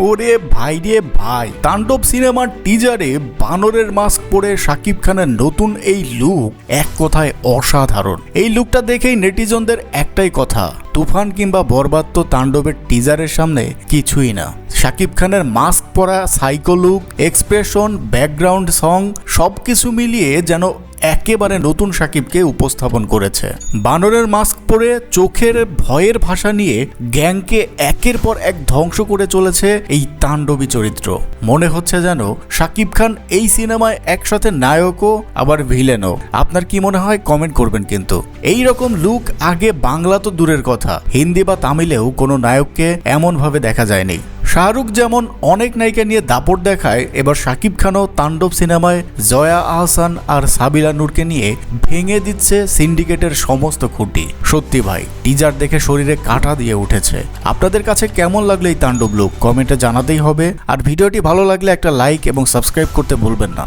ওরে ভাই রে ভাই। তাণ্ডব সিনেমার টিজারে বানরের মাস্ক পরে শাকিব খানের নতুন এই লুক এক কথায় অসাধারণ। এই লুকটা দেখেই নেটিজনদের একটাই কথা তুফান কিংবা বরবাদ তো তাণ্ডবের টিজারের সামনে কিছুই না। শাকিব খানের মাস্ক পরা psycho look expression background song সবকিছু মিলিয়ে যেন একেবারে নতুন সাকিবকে উপস্থাপন করেছে। বানরের মাস্ক পরে চোখের ভয়ের ভাষা নিয়ে গ্যাংকে একের পর এক ধ্বংস করে চলেছে এই তাণ্ডবী চরিত্র। মনে হচ্ছে যেন সাকিব খান এই সিনেমায় একসাথে নায়কও, আবার ভিলেনও আপনার কি মনে হয়? কমেন্ট করবেন কিন্তু। এই রকম লুক আগে বাংলা তো দূরের কথা। হিন্দি বা তামিলেও কোনো নায়ককে এমনভাবে দেখা যায়নি। শাহরুখ যেমন অনেক নায়িকা নিয়ে দাপট দেখায়, এবার শাকিব খানও তাণ্ডব সিনেমায় জয়া আহসান আর সাবিলা নূরকে নিয়ে ভেঙে দিচ্ছে সিন্ডিকেটের সমস্ত খুঁটি। সত্যি ভাই টিজার দেখে শরীরে কাঁটা দিয়ে উঠেছে। আপনাদের কাছে কেমন লাগল এই তাণ্ডব লুক কমেন্টে জানাতেই হবে। আর ভিডিওটি ভালো লাগলে একটা লাইক এবং সাবস্ক্রাইব করতে ভুলবেন না।